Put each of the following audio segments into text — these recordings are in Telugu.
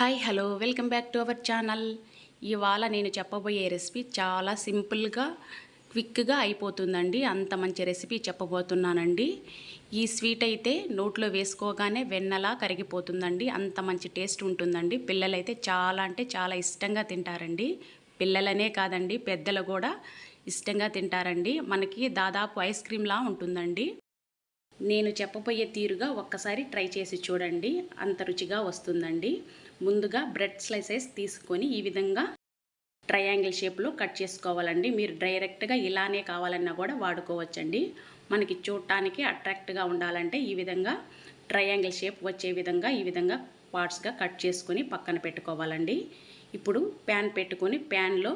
Hi hello welcome back to our channel. ఇవాళ నేను చెప్పబోయే రెసిపీ చాలా సింపుల్గా క్విక్గా అయిపోతుందండి. అంత మంచి రెసిపీ చెప్పబోతున్నానండి. ఈ స్వీట్ అయితే నోట్లో వేసుకోగానే వెన్నలా కరిగిపోతుందండి. అంత మంచి టేస్ట్ ఉంటుందండి. పిల్లలైతే చాలా అంటే చాలా ఇష్టంగా తింటారండి. పిల్లలనే కాదండి పెద్దలు కూడా ఇష్టంగా తింటారండి. మనకి దాదాపు ఐస్ క్రీమ్లా ఉంటుందండి. నేను చెప్పబోయే తీరుగా ఒక్కసారి ట్రై చేసి చూడండి. అంత రుచిగా వస్తుందండి. ముందుగా బ్రెడ్ స్లైసెస్ తీసుకొని ఈ విధంగా ట్రయాంగిల్ షేప్లో కట్ చేసుకోవాలండి. మీరు డైరెక్ట్గా ఇలానే కావాలన్నా కూడా వాడుకోవచ్చండి. మనకి చూడటానికి అట్రాక్ట్గా ఉండాలంటే ఈ విధంగా ట్రయాంగిల్ షేప్ వచ్చే విధంగా ఈ విధంగా పార్ట్స్గా కట్ చేసుకొని పక్కన పెట్టుకోవాలండి. ఇప్పుడు ప్యాన్ పెట్టుకొని ప్యాన్లో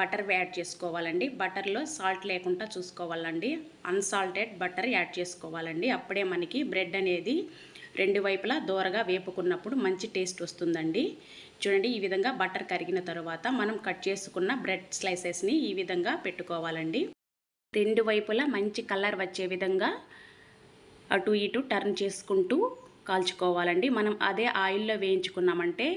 బటర్ యాడ్ చేసుకోవాలండి. బటర్లో సాల్ట్ లేకుండా చూసుకోవాలండి. అన్సాల్టెడ్ బటర్ యాడ్ చేసుకోవాలండి. అప్పుడే మనకి బ్రెడ్ అనేది రెండు వైపులా దోరగా వేపుకున్నప్పుడు మంచి టేస్ట్ వస్తుందండి. చూడండి ఈ విధంగా బటర్ కరిగిన తర్వాత మనం కట్ చేసుకున్న బ్రెడ్ స్లైసెస్ని ఈ విధంగా పెట్టుకోవాలండి. రెండు వైపులా మంచి కలర్ వచ్చే విధంగా అటు ఇటు టర్న్ చేసుకుంటూ కాల్చుకోవాలండి. మనం అదే ఆయిల్లో వేయించుకున్నామంటే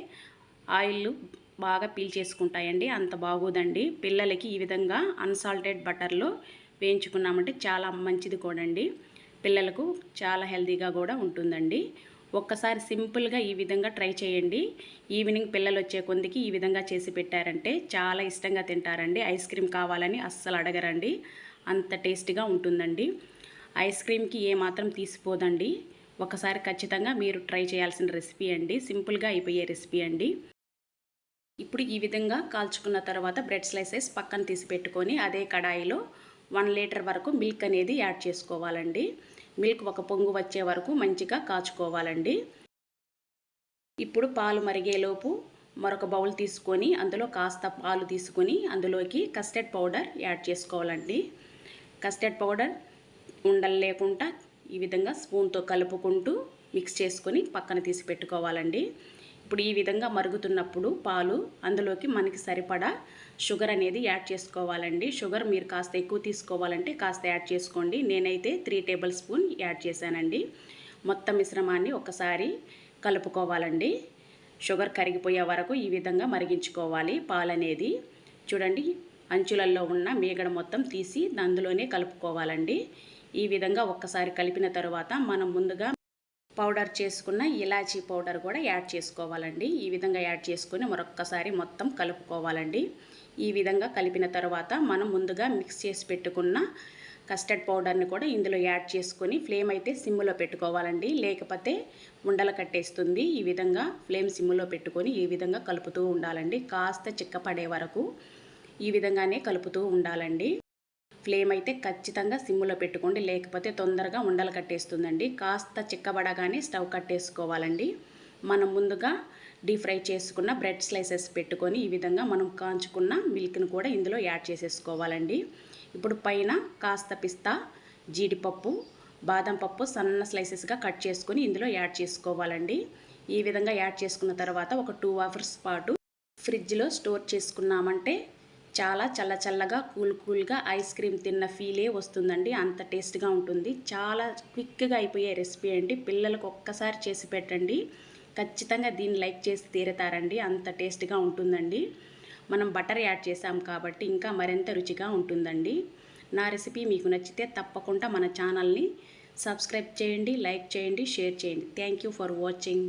ఆయిల్ బాగా పీల్ చేసుకుంటాయండి. అంత బాగోదండి. పిల్లలకి ఈ విధంగా అన్సాల్టెడ్ బటర్లో వేయించుకున్నామంటే చాలా మంచిది కూడా అండి పిల్లలకు చాలా హెల్తీగా కూడా ఉంటుందండి. ఒక్కసారి సింపుల్గా ఈ విధంగా ట్రై చేయండి. ఈవినింగ్ పిల్లలు వచ్చే కొందికి ఈ విధంగా చేసి పెట్టారంటే చాలా ఇష్టంగా తింటారండి. ఐస్ క్రీమ్ కావాలని అస్సలు అడగరండి. అంత టేస్టీగా ఉంటుందండి. ఐస్ క్రీమ్కి ఏమాత్రం తీసిపోదండి. ఒకసారి ఖచ్చితంగా మీరు ట్రై చేయాల్సిన రెసిపీ అండి. సింపుల్గా అయిపోయే రెసిపీ అండి. ఇప్పుడు ఈ విధంగా కాల్చుకున్న తర్వాత బ్రెడ్ స్లైసెస్ పక్కన తీసి పెట్టుకొని అదే కడాయిలో వన్ లీటర్ వరకు మిల్క్ అనేది యాడ్ చేసుకోవాలండి. మిల్క్ ఒక పొంగు వచ్చే వరకు మంచిగా కాచుకోవాలండి. ఇప్పుడు పాలు మరిగేలోపు మరొక బౌల్ తీసుకొని అందులో కాస్త పాలు తీసుకొని అందులోకి కస్టర్డ్ పౌడర్ యాడ్ చేసుకోవాలండి. కస్టర్డ్ పౌడర్ ఉండలు లేకుండా ఈ విధంగా స్పూన్తో కలుపుకుంటూ మిక్స్ చేసుకొని పక్కన తీసి పెట్టుకోవాలండి. ఇప్పుడు ఈ విధంగా మరుగుతున్నప్పుడు పాలు అందులోకి మనకి సరిపడా షుగర్ అనేది యాడ్ చేసుకోవాలండి. షుగర్ మీరు కాస్త ఎక్కువ తీసుకోవాలంటే కాస్త యాడ్ చేసుకోండి. నేనైతే త్రీ టేబుల్ స్పూన్ యాడ్ చేశానండి. మొత్తం మిశ్రమాన్ని ఒకసారి కలుపుకోవాలండి. షుగర్ కరిగిపోయే వరకు ఈ విధంగా మరిగించుకోవాలి పాలు అనేది చూడండి అంచులలో ఉన్న మీగడ మొత్తం తీసి అందులోనే కలుపుకోవాలండి. ఈ విధంగా ఒక్కసారి కలిపిన తర్వాత మనం ముందుగా పౌడర్ చేసుకున్న ఇలాచీ పౌడర్ కూడా యాడ్ చేసుకోవాలండి. ఈ విధంగా యాడ్ చేసుకొని మరొక్కసారి మొత్తం కలుపుకోవాలండి. ఈ విధంగా కలిపిన తర్వాత మనం ముందుగా మిక్స్ చేసి పెట్టుకున్న కస్టర్డ్ పౌడర్ని కూడా ఇందులో యాడ్ చేసుకొని ఫ్లేమ్ అయితే సిమ్లో పెట్టుకోవాలండి. లేకపోతే ఉండలు కట్టేస్తుంది. ఈ విధంగా ఫ్లేమ్ సిమ్లో పెట్టుకొని ఈ విధంగా కలుపుతూ ఉండాలండి. కాస్త చిక్కపడే వరకు ఈ విధంగానే కలుపుతూ ఉండాలండి. ఫ్లేమ్ అయితే ఖచ్చితంగా సిమ్లో పెట్టుకోండి. లేకపోతే తొందరగా ఉండలు కట్టేస్తుందండి. కాస్త చిక్కబడగానే స్టవ్ కట్టేసుకోవాలండి. మనం ముందుగా డీప్ ఫ్రై చేసుకున్న బ్రెడ్ స్లైసెస్ పెట్టుకొని ఈ విధంగా మనం కాంచుకున్న మిల్క్ని కూడా ఇందులో యాడ్ చేసేసుకోవాలండి. ఇప్పుడు పైన కాస్త పిస్తా జీడిపప్పు బాదం పప్పు సన్న స్లైసెస్గా కట్ చేసుకొని ఇందులో యాడ్ చేసుకోవాలండి. ఈ విధంగా యాడ్ చేసుకున్న తర్వాత ఒక టూ అవర్స్ పాటు ఫ్రిడ్జ్లో స్టోర్ చేసుకున్నామంటే చాలా చల్ల చల్లగా కూల్ కూల్గా ఐస్ క్రీమ్ తిన్న ఫీలే వస్తుందండి. అంత టేస్ట్గా ఉంటుంది. చాలా క్విక్గా అయిపోయే రెసిపీ అండి. పిల్లలకు ఒక్కసారి చేసి పెట్టండి. ఖచ్చితంగా దీన్ని లైక్ చేసి తీరతారండి. అంత టేస్ట్గా ఉంటుందండి. మనం బటర్ యాడ్ చేసాం కాబట్టి ఇంకా మరింత రుచిగా ఉంటుందండి. నా రెసిపీ మీకు నచ్చితే తప్పకుండా మన ఛానల్ని సబ్స్క్రైబ్ చేయండి లైక్ చేయండి షేర్ చేయండి. Thank for watching.